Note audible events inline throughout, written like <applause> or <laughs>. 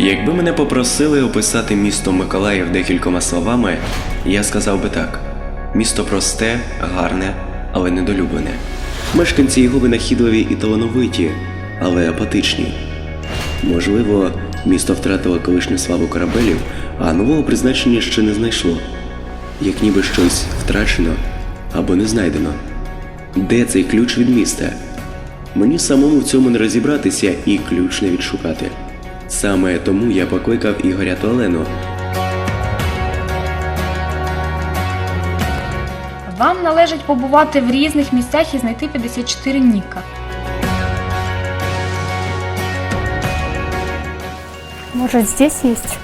Якби мене попросили описати місто Миколаїв декількома словами, я сказав би так: місто просте, гарне, але недолюблене. Мешканці його винахідливі і талановиті, але апатичні. Можливо, місто втратило колишню славу корабелів, а нового призначення ще не знайшло. Як ніби щось втрачено або не знайдено. Де цей ключ від міста? Мені самому в цьому не розібратися і ключ не відшукати. Саме тому я покликав Ігоря та Олену. Вам належить побувати в різних місцях і знайти 54 Ніка. Может, здесь есть?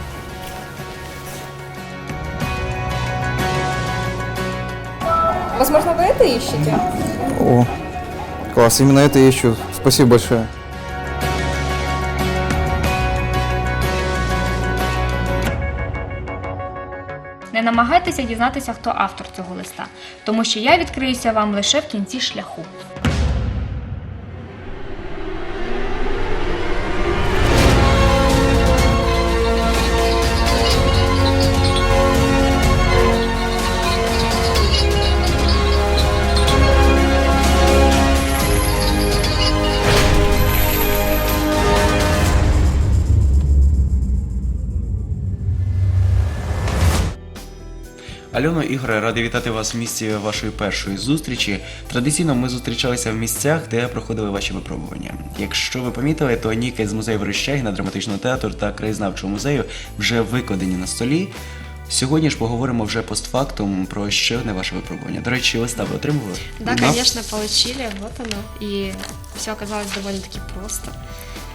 Возможно, вы это ищете? О, класс, именно это я ищу. Спасибо большое. Не намагайтеся дізнатися, хто автор цього листа, тому що я відкриюся вам лише в кінці шляху. Альоно Ігоре, радий вітати вас в місці вашої першої зустрічі. Традиційно ми зустрічалися в місцях, де проходили ваші випробування. Якщо ви помітили, то ніки з музею Верещагіна, драматичного театру та краєзнавчого музею вже викладені на столі. Сьогодні ж поговоримо вже постфактум про ще одне ваше випробування. До речі, листа ви отримували? Да, конечно, получили, вот оно. И все оказалось довольно-таки просто.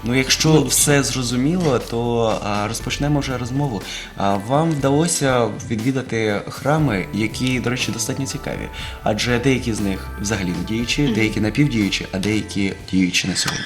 Ну, якщо все зрозуміло, то а, розпочнемо вже розмову. А, вам вдалося відвідати храми, які, до речі, достатньо цікаві. Адже деякі з них взагалі не діючі, деякі напівдіючі, а деякі діючі на сьогодні.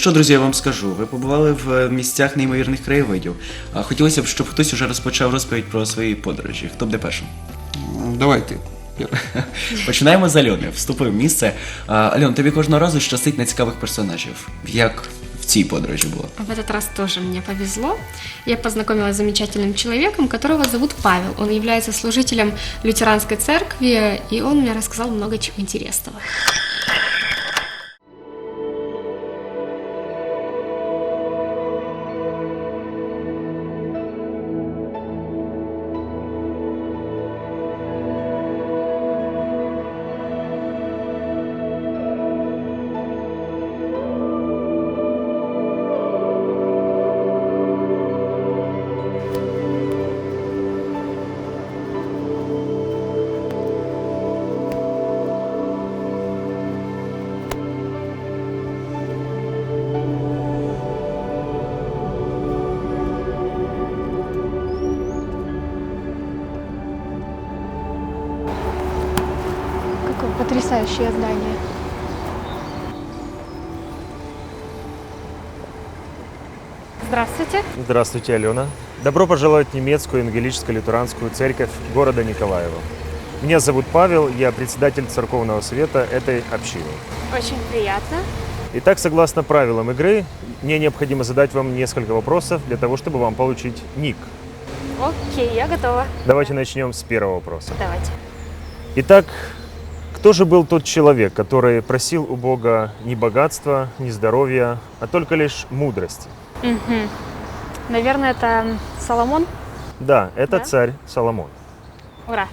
що, друзі, я вам скажу, ви побували в е, місцях неймовірних краєвидів. А хотілося б, щоб хтось уже розпочав розповідь про свої подорожі. Хто буде першим? М, Давай ты. <laughs> Починаємо з Альони. Вступи в місце. А, Альон, тобі кожного разу щастить на цікавих персонажів. Як в цій подорожі було? В этот раз тоже мне повезло. Я познакомилась с замечательным человеком, которого зовут Павел. Он является служителем лютеранской церкви, и он мне рассказал много чего интересного. Потрясающее здание. Здравствуйте. Здравствуйте, Алена. Добро пожаловать в немецкую евангелическо-лютеранскую церковь города Николаева. Меня зовут Павел, я председатель церковного совета этой общины. Очень приятно. Итак, согласно правилам игры, мне необходимо задать вам несколько вопросов для того, чтобы вам получить ник. Окей, я готова. Давайте начнем с первого вопроса. Давайте. Итак, кто же был тот человек, который просил у Бога не богатства, не здоровья, а только лишь мудрости? Мгм. Наверное, это Соломон. Да, это Да? царь Соломон. Ура.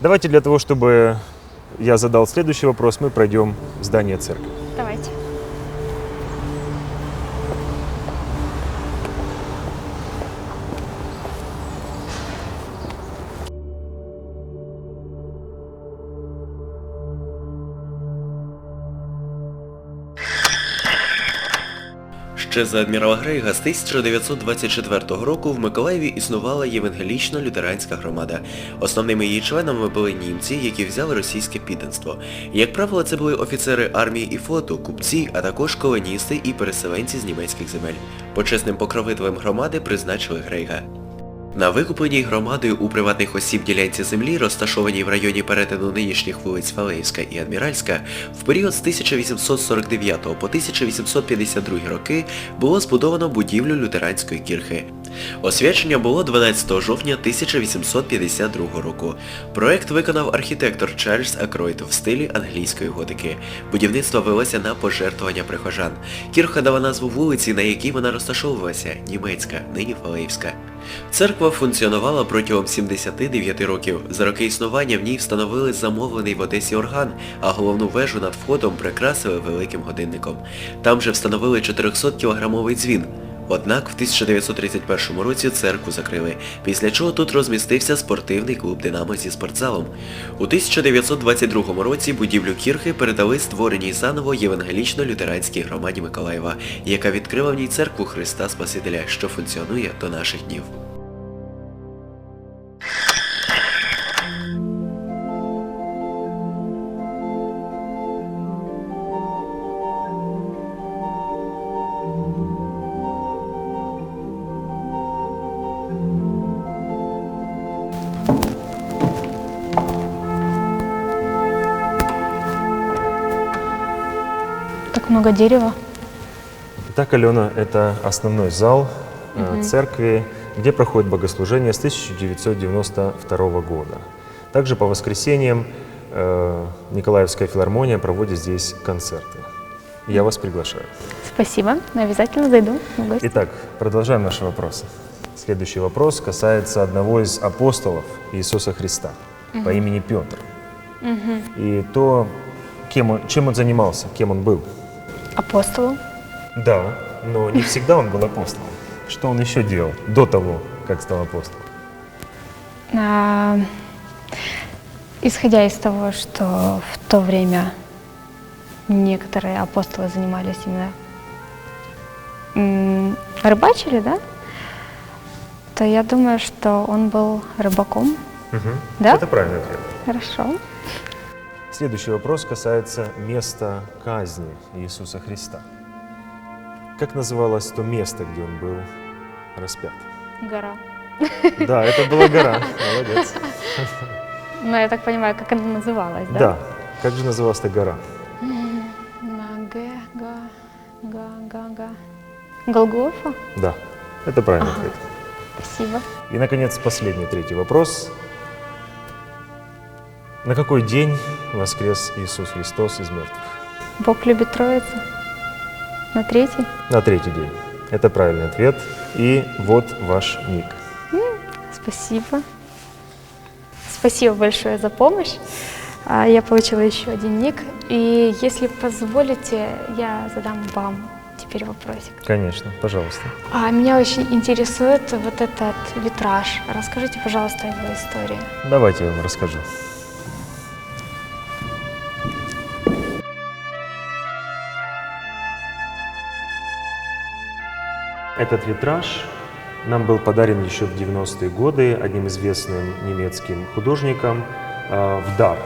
Давайте для того, чтобы я задал следующий вопрос, мы пройдем здание церкви. Ще за адмірала Грейга з 1924 року в Миколаєві існувала євангелічно-лютеранська громада. Основними її членами були німці, які взяли російське підданство. Як правило, це були офіцери армії і флоту, купці, а також колоністи і переселенці з німецьких земель. Почесним покровителем громади призначили Грейга. На викупленій громадою у приватних осіб ділянці землі, розташованій в районі перетину нинішніх вулиць Фалеївська і Адміральська, в період з 1849 по 1852 роки було збудовано будівлю лютеранської кірхи. Освячення було 12 жовтня 1852 року. Проект виконав архітектор Чарльз Акройт в стилі англійської готики. Будівництво велося на пожертвування прихожан. Кірха дала назву вулиці, на якій вона розташовувалася німецька, нині Фалеївська. Церква функціонувала протягом 79 років. За роки існування в ній встановили замовлений в Одесі орган, а головну вежу над входом прикрасили великим годинником. Там же встановили 400-кілограмовий дзвін. Однак в 1931 році церкву закрили, після чого тут розмістився спортивний клуб Динамо зі спортзалом. У 1922 році будівлю кірхи передали створеній заново євангелічно-лютеранській громаді Миколаєва, яка відкрила в ній церкву Христа Спасителя, що функціонує до наших днів. Много дерева. Итак, Алена, это основной зал э, церкви, где проходит богослужение с 1992 года. Также по воскресеньям э, Николаевская филармония проводит здесь концерты. Я вас приглашаю. Спасибо. Обязательно зайду в гости. Итак, продолжаем наши вопросы. Следующий вопрос касается одного из апостолов Иисуса Христа по имени Петр. И то, кем он, чем он занимался, кем он был. Апостолу. Да, но не всегда он был апостолом. Что он еще делал до того, как стал апостолом? А, Исходя из того, что в то время некоторые апостолы занимались именно рыбачили, да, то я думаю, что он был рыбаком. Да? Это правильный ответ. Хорошо. Следующий вопрос касается места казни Иисуса Христа. Как называлось то место, где он был распят? Гора. Да, это была гора. Молодец. <laughs> Но я так понимаю, как она называлась, да? Да. Как же называлась эта гора? Голгофа? Да, это правильный ответ. Спасибо. И, наконец, последний, третий вопрос. На какой день воскрес Иисус Христос из мертвых? Бог любит Троицу. На третий? На третий день. Это правильный ответ. И вот ваш ник. Спасибо. Спасибо большое за помощь. А, Я получила еще один ник. И если позволите, я задам вам теперь вопросик. Конечно, пожалуйста. А меня очень интересует вот этот витраж. Расскажите, пожалуйста, его истории. Давайте я вам расскажу. Этот витраж нам был подарен еще в 90-е годы одним известным немецким художником э, в дар.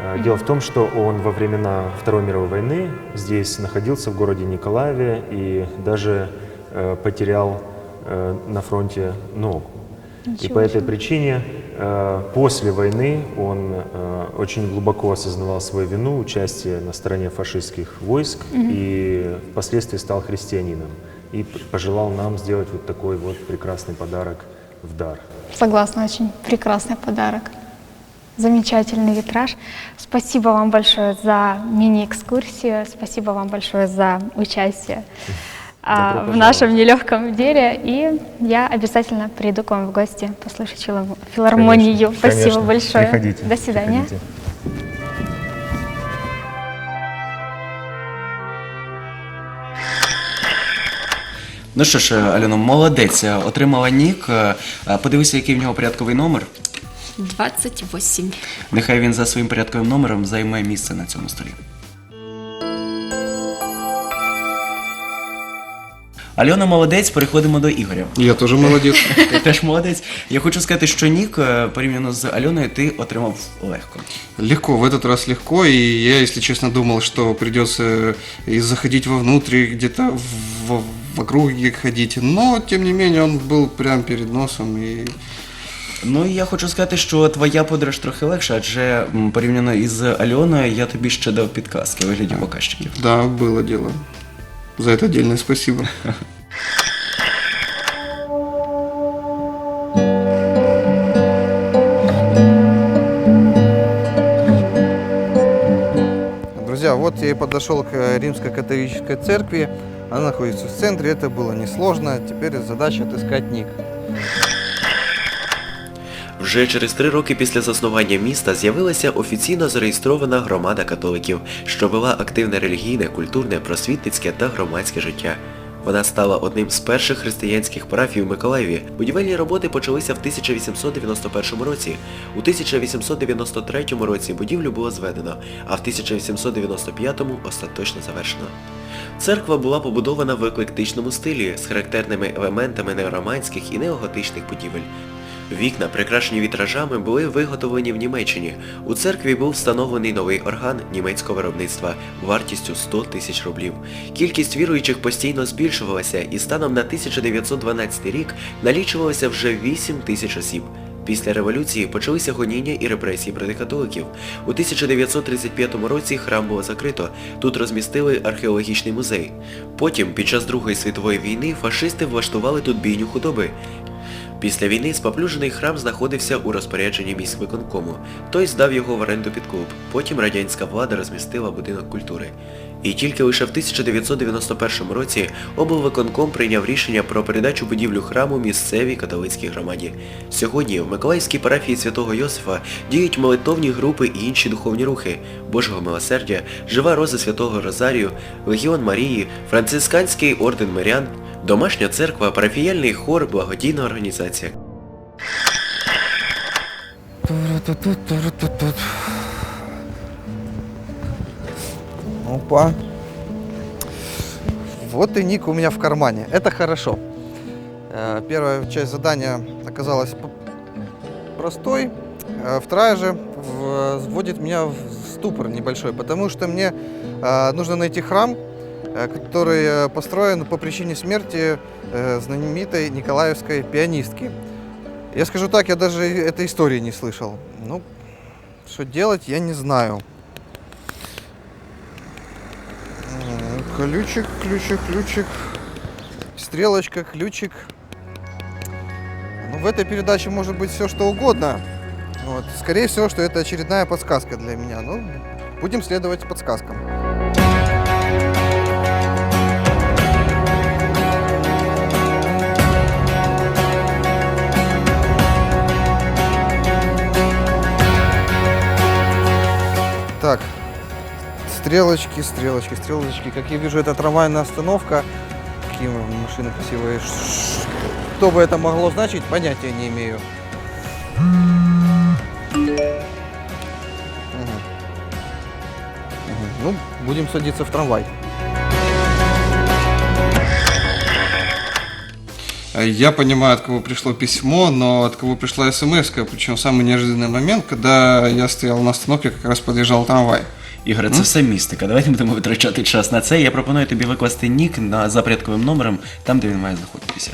Э, Дело в том, что он во времена Второй мировой войны здесь находился в городе Николаеве и даже э, потерял э, на фронте ногу. И по этой причине э, после войны он э, очень глубоко осознавал свою вину, участие на стороне фашистских войск и впоследствии стал христианином. И пожелал нам сделать вот такой вот прекрасный подарок в дар. Согласна, очень прекрасный подарок. Замечательный витраж. Спасибо вам большое за мини-экскурсию. Спасибо вам большое за участие а, в нашем нелегком деле. И я обязательно приду к вам в гости послушать филар- филармонию. Конечно, Спасибо конечно. большое. Приходите. До свидания. приходите. Ну що ж, Альоно, молодець, отримала нік. Е, Подивися, який в нього порядковий номер. 28. Нехай він за своїм порядковим номером займе місце на цьому столі. Альона молодець, переходимо до Ігоря. Я тоже молодец. Ти теж молодець. Я хочу сказати, що Нік, е, порівняно з Альоною, ти отримав легко. Легко, в этот раз легко, и я, если честно, думал, что придется и заходить вовнутрь, где-то в, в, вокруг ходить, но, тем не менее, он был прямо перед носом, и Ну і я хочу сказати, що твоя подорож трохи легша, адже м, порівняно із Альоною я тобі ще дав підказки у вигляді показчиків. да, было дело. За это отдельное спасибо. Друзья, вот я и подошел к римской католической церкви. Она находится в центре, это было несложно. Теперь задача отыскать ник. Вже через три роки після заснування міста з'явилася офіційно зареєстрована громада католиків, що вела активне релігійне, культурне, просвітницьке та громадське життя. Вона стала одним з перших християнських парафій у Миколаєві. Будівельні роботи почалися в 1891 році. У 1893 році будівлю було зведено, а в 1895 остаточно завершено. Церква була побудована в еклектичному стилі з характерними елементами неороманських і неоготичних будівель. Вікна, прикрашені вітражами, були виготовлені в Німеччині. У церкві був встановлений новий орган німецького виробництва вартістю 100 тисяч рублів. Кількість віруючих постійно збільшувалася і станом на 1912 рік налічувалося вже 8 тисяч осіб. Після революції почалися гоніння і репресії проти католиків. У 1935 році храм було закрито. Тут розмістили археологічний музей. Потім, під час Другої світової війни, фашисти влаштували тут бійню худоби. Після війни споплюжений храм знаходився у розпорядженні міськвиконкому. Той здав його в оренду під клуб. Потім радянська влада розмістила будинок культури. І тільки лише в 1991 році облвиконком прийняв рішення про передачу будівлю храму місцевій католицькій громаді. Сьогодні в Миколаївській парафії святого Йосифа діють молитовні групи і інші духовні рухи Божого милосердя, Жива Роза Святого Розарію, Легіон Марії, Францисканський орден мирян, Домашня церква, парафіяльний хор, благодійна організація. Опа. Вот и ник у меня в кармане. Это хорошо. Э, Первая часть задания оказалась п- простой. э, Вторая же в- вводит меня в ступор небольшой, потому что мне э, нужно найти храм, э, который э, построен по причине смерти э, знаменитой николаевской пианистки. Я скажу так, я даже этой истории не слышал. Ну, что делать, я не знаю. Ключик, ключик, ключик. Стрелочка, ключик. Ну, в этой передаче может быть все что угодно. Вот. Скорее всего, что это очередная подсказка для меня. Ну, будем следовать подсказкам. Так, Стрелочки, стрелочки, стрелочки. Как я вижу, это трамвайная остановка. Какие машины красивые. Что бы это могло значить, понятия не имею. Ну, будем садиться в трамвай. Я понимаю, от кого пришло письмо, но от кого пришла смс, причем самый неожиданный момент, когда я стоял на остановке, как раз подъезжал трамвай. Ігоре, це все містика. Давайте не будемо витрачати <laughs> час на це. Я пропоную тобі викласти нік на за порядковим номером, там, де він має знаходитися.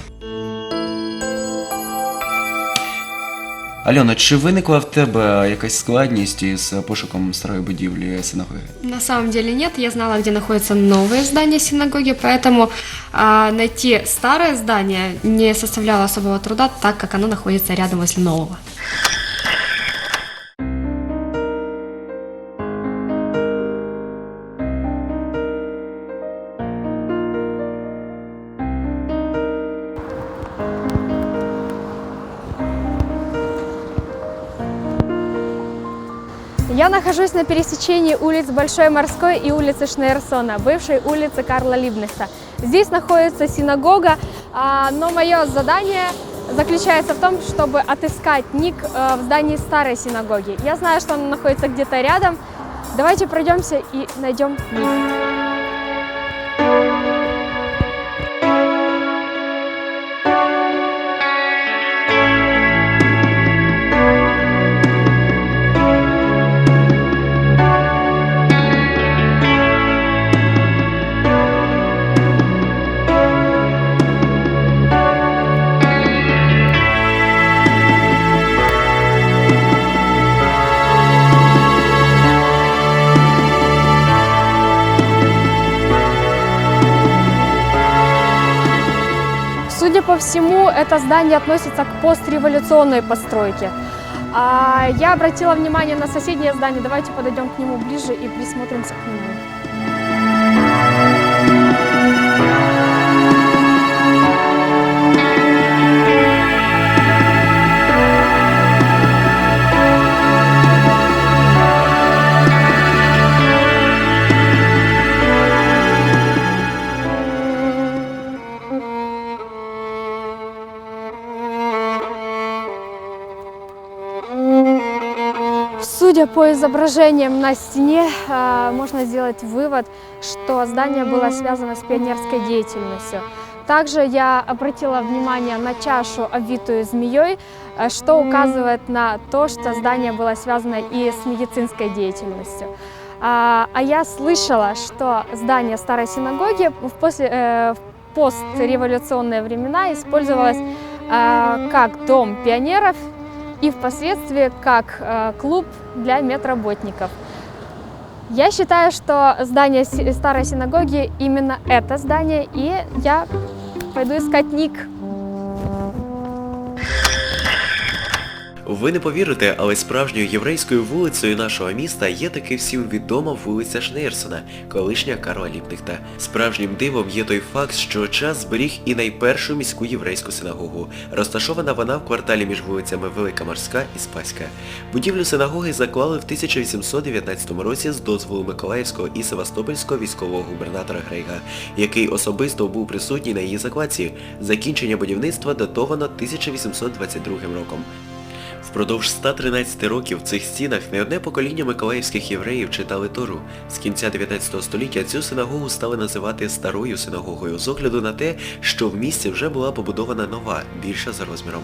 Альона, чи виникла в тебе якась складність із пошуком старої будівлі синагоги? На самом деле нет, я знала, где находится новое здание синагоги, поэтому а, найти старое здание не составляло особого труда, так как оно находится рядом возле нового. Нахожусь на пересечении улиц Большой Морской и улицы Шнейрсона, бывшей улицы Карла Либнехта. Здесь находится синагога, а, но мое задание заключается в том, чтобы отыскать ник э, в здании старой синагоги. Я знаю, что он находится где-то рядом. Давайте пройдемся и найдем ник. По всему, это здание относится к постреволюционной постройке. А я обратила внимание на соседнее здание. Давайте подойдем к нему ближе и присмотримся к нему. По изображениям на стене, а, можно сделать вывод, что здание было связано с пионерской деятельностью. Также я обратила внимание на чашу, обвитую змеей, а, что указывает на то, что здание было связано и с медицинской деятельностью. А а я слышала, что здание старой синагоги в, после, э, в постреволюционные времена использовалось как дом пионеров и впоследствии как э, клуб для медработников. Я считаю, что здание старой синагоги именно это здание, и я пойду искать ник. Ви не повірите, але справжньою єврейською вулицею нашого міста є таки всім відома вулиця Шнейрсона, колишня Карла Ліпнихта. Справжнім дивом є той факт, що час зберіг і найпершу міську єврейську синагогу. Розташована вона в кварталі між вулицями Велика Морська і Спаська. Будівлю синагоги заклали в 1819 році з дозволу Миколаївського і Севастопольського військового губернатора Грейга, який особисто був присутній на її закладці. Закінчення будівництва датовано 1822 роком. Впродовж 113 років в цих стінах не одне покоління миколаївських євреїв читали Тору. З кінця 19 століття цю синагогу стали називати старою синагогою з огляду на те, що в місті вже була побудована нова, більша за розміром.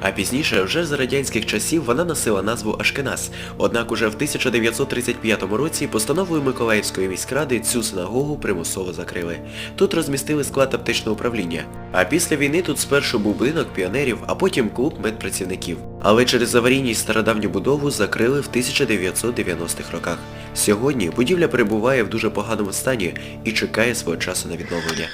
А пізніше, вже за радянських часів, вона носила назву Ашкеназ. Однак уже в 1935 році постановою Миколаївської міськради цю синагогу примусово закрили. Тут розмістили склад аптечного управління. А після війни тут спершу був будинок піонерів, а потім клуб медпрацівників. Але через аварійність стародавню будову закрили в 1990-х роках. Сьогодні будівля перебуває в дуже поганому стані і чекає свого часу на відновлення.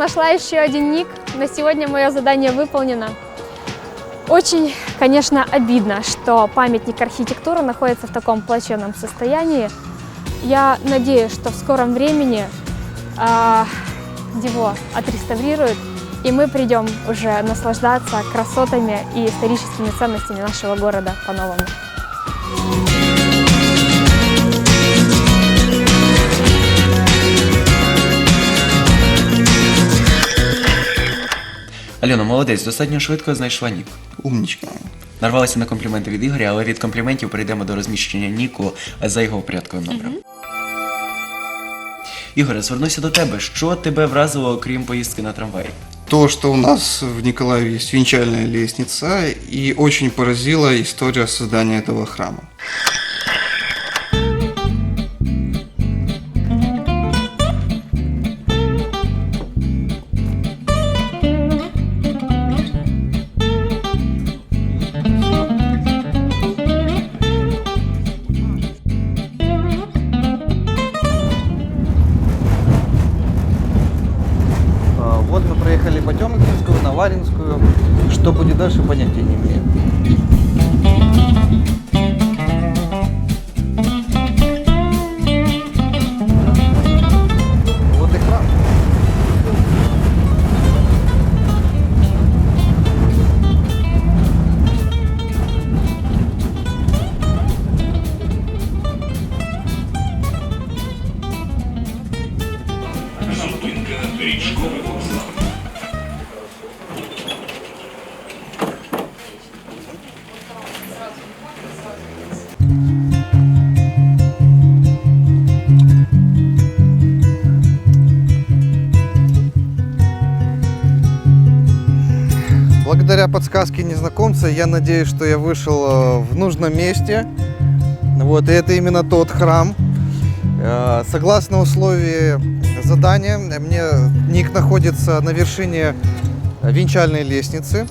Нашла еще один ник. На сегодня мое задание выполнено. Очень, конечно, обидно, что памятник архитектуры находится в таком плачевном состоянии. Я надеюсь, что в скором времени а, его отреставрируют, и мы придем уже наслаждаться красотами и историческими ценностями нашего города по-новому. Альона, молодець, достатньо швидко знайшла нік. Умничка. Нарвалася на компліменти від Ігоря, але від компліментів перейдемо до розміщення Ніку за його порядковим номером. Ігоре, звернуся до тебе. Що тебе вразило, окрім поїздки на трамваї? То, что у нас в Николаеве есть венчальная лестница, и очень поразила история создания этого храма. Подсказке незнакомца я надеюсь, что я вышел э, в нужном месте. Вот, и это именно тот храм. Э, Согласно условию задания, мне ник находится на вершине венчальной лестницы.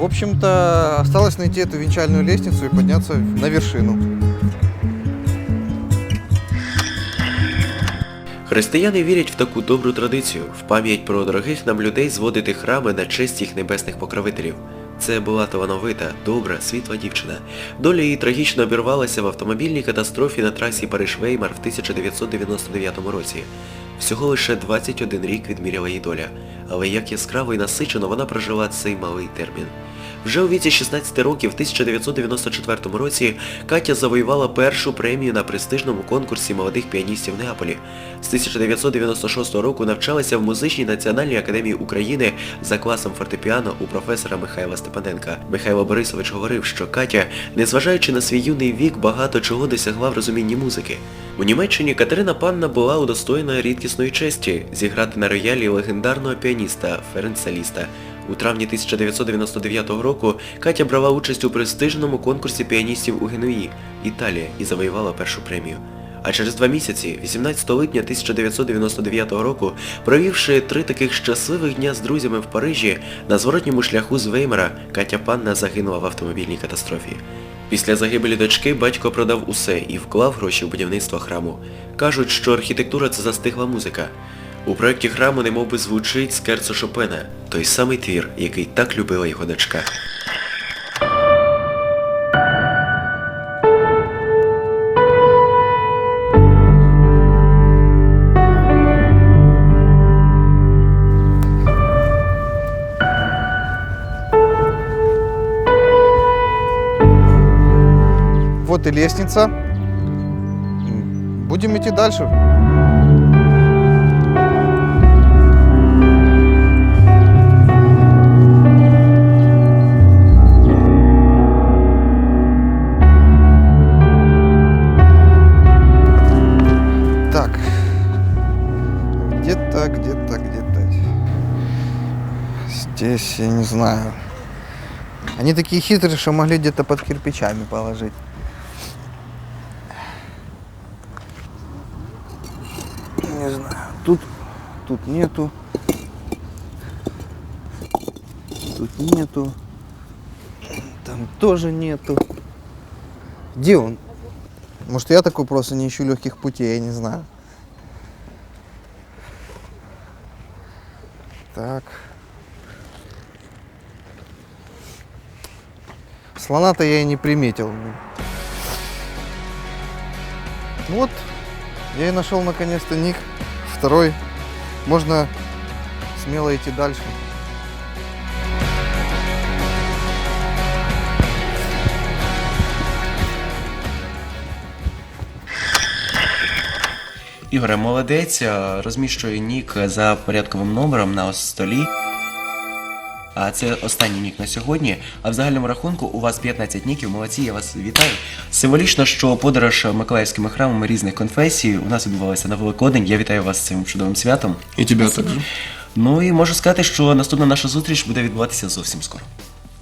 В общем-то, осталось найти эту венчальную лестницу и подняться на вершину. Християни вірять в таку добру традицію в пам'ять про дорогих нам людей зводити храми на честь їх небесних покровителів. Це була талановита, добра, світла дівчина. Доля її трагічно обірвалася в автомобільній катастрофі на трасі Париж-Веймар в 1999 році. Всього лише 21 рік відміряла їй доля, але як яскраво і насичено вона прожила цей малий термін. Вже у віці 16 років, в 1994 році, Катя завоювала першу премію на престижному конкурсі молодих піаністів Неаполі. З 1996 року навчалася в музичній національній академії України за класом фортепіано у професора Михайла Степаненка. Михайло Борисович говорив, що Катя, незважаючи на свій юний вік, багато чого досягла в розумінні музики. У Німеччині Катерина Панна була удостоєна рідкісної честі зіграти на роялі легендарного піаніста Ференца Ліста. У травні 1999 року Катя брала участь у престижному конкурсі піаністів у Генуї, Італія, і завоювала першу премію. А через два місяці, 18 липня 1999 року, провівши три таких щасливих дня з друзями в Парижі, на зворотньому шляху з Веймара Катя Панна загинула в автомобільній катастрофі. Після загибелі дочки батько продав усе і вклав гроші в будівництво храму. Кажуть, що архітектура це застигла музика. У проєкті храму немовби звучить скерцо Шопена, той самий твір, який так любила його дочка. Вот и лестница. Будем идти дальше. Здесь, я не знаю. Они такие хитрые, что могли где-то под кирпичами положить. Не знаю. Тут, тут нету. Тут нету. Там тоже нету. Где он? Может, я такой просто не ищу легких путей, я не знаю. Так. Слона-то я и не приметил. Вот, я и нашел наконец-то ник. Второй. Можно смело идти дальше. Ігоре, молодець, е, розміщує нік за порядковим номером на столі. А це останній нік на сьогодні. А в загальному рахунку у вас 15 ніків. Молодці, я вас вітаю. Символічно, що подорож миколаївськими храмами різних конфесій у нас відбувалася на Великодень. Я вітаю вас з цим чудовим святом. И тебя также. Ну і можу сказати, що наступна наша зустріч буде відбуватися зовсім скоро.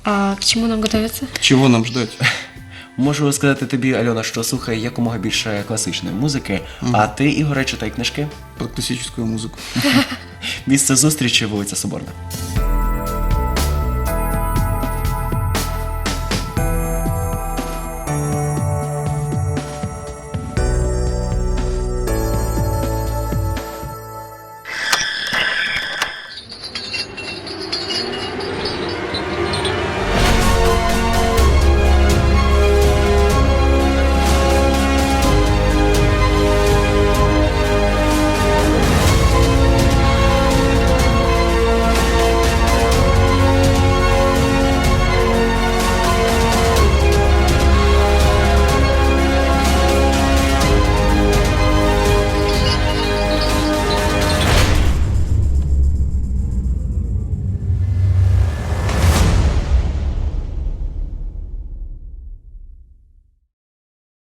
А к чему нам готовиться? Чего нам ждать? <laughs> Можу сказати тобі, Альона, що слухай якомога більше класичної музики, а ти, Ігоре, читай книжки. Про классическую музыку. <laughs> Місце зустрічі вулиця Соборна.